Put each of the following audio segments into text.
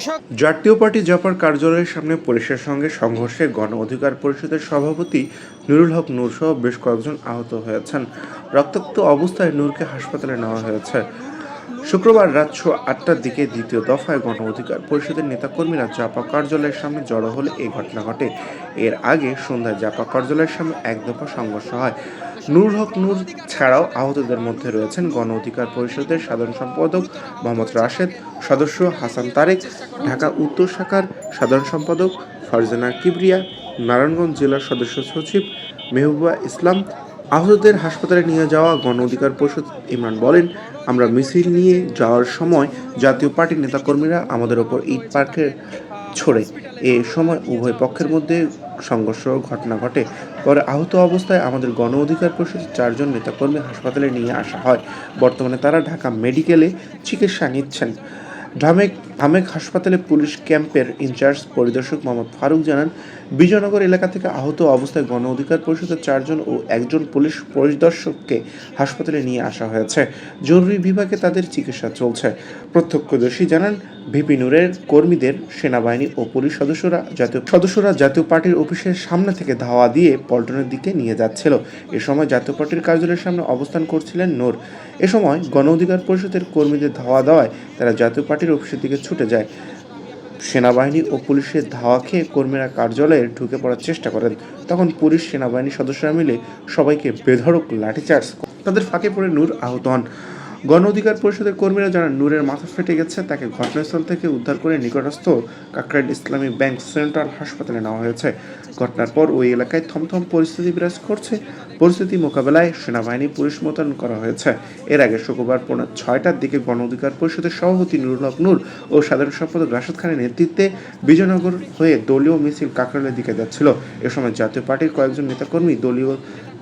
দর্শক জাতীয় পার্টি জাপার কার্যালয়ের সামনে পুলিশের সঙ্গে সংঘর্ষে গণ অধিকার পরিষদের সভাপতি নুরুল হক নূর সহ বেশ কয়েকজন আহত হয়েছেন। রক্তাক্ত অবস্থায় নূরকে হাসপাতালে নেওয়া হয়েছে। শুক্রবার রাত ছ আটটার দিকে দ্বিতীয় দফায় গণ অধিকার পরিষদের নেতাকর্মীরা জাপা কার্যালয়ের সামনে জড়ো হলে এই ঘটনা ঘটে। এর আগে সন্ধ্যায় জাপা কার্যালয়ের সামনে এক দফা সংঘর্ষ হয়। নূর হক নূর ছাড়াও আহতদের মধ্যে রয়েছেন গণ অধিকার পরিষদের সাধারণ সম্পাদক মোহাম্মদ রাশেদ, সদস্য হাসান তারেক, ঢাকা উত্তর শাখার সাধারণ সম্পাদক ফারজানা কিবরিয়া, নারায়ণগঞ্জ জেলার সদস্য সচিব মেহবুবা ইসলাম আহতদের হাসপাতালে নিয়ে যাওয়া গণ অধিকার পরিষদ ইমরান বলেন, আমরা মিছিল নিয়ে যাওয়ার সময় জাতীয় পার্টির নেতাকর্মীরা আমাদের ওপর ইট পার্কে ছড়ে। এ সময় উভয় পক্ষের মধ্যে সংঘর্ষ ঘটনা ঘটে। পরে আহত অবস্থায় আমাদের গণ অধিকার পরিষদের চারজন নেতাকর্মী হাসপাতালে নিয়ে আসা হয়। বর্তমানে তারা ঢাকা মেডিকেলে চিকিৎসা নিচ্ছেন। ঢামেক ঢামেক হাসপাতালে পুলিশ ক্যাম্পের ইনচার্জ পরিদর্শক মোহাম্মদ ফারুক জানান, বিজয়নগর এলাকা থেকে আহত অবস্থায় গণ অধিকার পরিষদের চারজন ও একজন পুলিশ পরিদর্শককে হাসপাতালে নিয়ে আসা হয়েছে। জরুরি বিভাগে তাদের চিকিৎসা চলছে। প্রত্যক্ষদর্শী জানান, ভিপি নূরের কর্মীদের সেনাবাহিনী ও পুলিশ সদস্যরা জাতীয় সদস্যরা জাতীয় পার্টির অফিসের সামনে থেকে ধাওয়া দিয়ে পল্টনের দিকে নিয়ে যাচ্ছিল। এ সময় জাতীয় পার্টির কার্যালয়ের সামনে অবস্থান করছিলেন নূর। এ সময় গণ অধিকার পরিষদের কর্মীদের ধাওয়া দেওয়ায় তারা জাতীয় পার্টির অফিসের দিকে ছুটে যায়। সেনাবাহিনী ও পুলিশের ধাওয়া খেয়ে কর্মীরা কার্যালয়ে ঢুকে পড়ার চেষ্টা করেন। তখন পুলিশ সেনাবাহিনী সদস্যরা মিলে সবাইকে বেধড়ক লাঠিচার্জ তাদের ফাঁকে পড়ে নূর আহত হন। গণ অধিকার পরিষদের কর্মীরা জানান, নূরের মাথা ফেটে গেছে, তাকে ঘটনাস্থল থেকে উদ্ধার করে নিকটস্থ কাকরাইল ইসলামী ব্যাংক সেন্ট্রাল হাসপাতালে নেওয়া হয়েছে। ঘটনার পর ওই এলাকায় থমথম পরিস্থিতি বিরাজ করছে। পরিস্থিতি মোকাবেলায় সেনাবাহিনী পুলিশ মোতায়েন করা হয়েছে। এর আগে শুক্রবার পৌনে ছয়টার দিকে গণ অধিকার পরিষদের সভাপতি নুরুল নূর ও সাধারণ সম্পাদক রাশেদ খানের নেতৃত্বে বিজয়নগর হয়ে দলীয় মিছিল কাকরাইলের দিকে যাচ্ছিল। এ সময় জাতীয় পার্টির কয়েকজন নেতাকর্মী দলীয়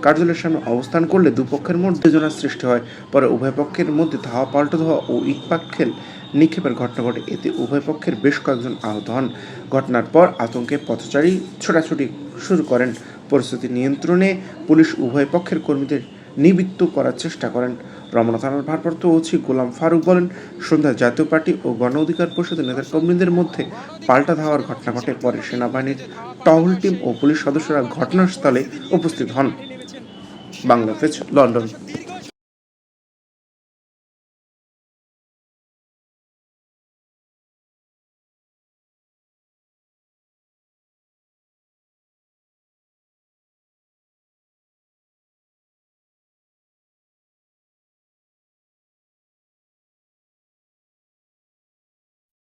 কার্যালয়ের সামনে অবস্থান করলে দুপক্ষের মধ্যে উত্তেজনার সৃষ্টি হয়। পরে উভয় পক্ষের মধ্যে ধাওয়া, পাল্টা ধাওয়া ও ইটপাটখেল নিক্ষেপের ঘটনা ঘটে। এতে উভয় পক্ষের বেশ কয়েকজন আহত হন। ঘটনার পর আতঙ্কে পথচারী ছোটাছুটি শুরু করেন। পরিস্থিতি নিয়ন্ত্রণে পুলিশ উভয় পক্ষের কর্মীদের নিবৃত্ত করার চেষ্টা করেন। রমনা থানার ভারপ্রাপ্ত ওসি গোলাম ফারুক বলেন, সন্ধ্যায় জাতীয় পার্টি ও গণ অধিকার পরিষদের নেতা কর্মীদের মধ্যে পাল্টা ধাওয়ার ঘটনা ঘটে। পরে সেনাবাহিনীর টহল টিম ও পুলিশ সদস্যরা ঘটনাস্থলে উপস্থিত হন। বাংলাদেশ লন্ডন।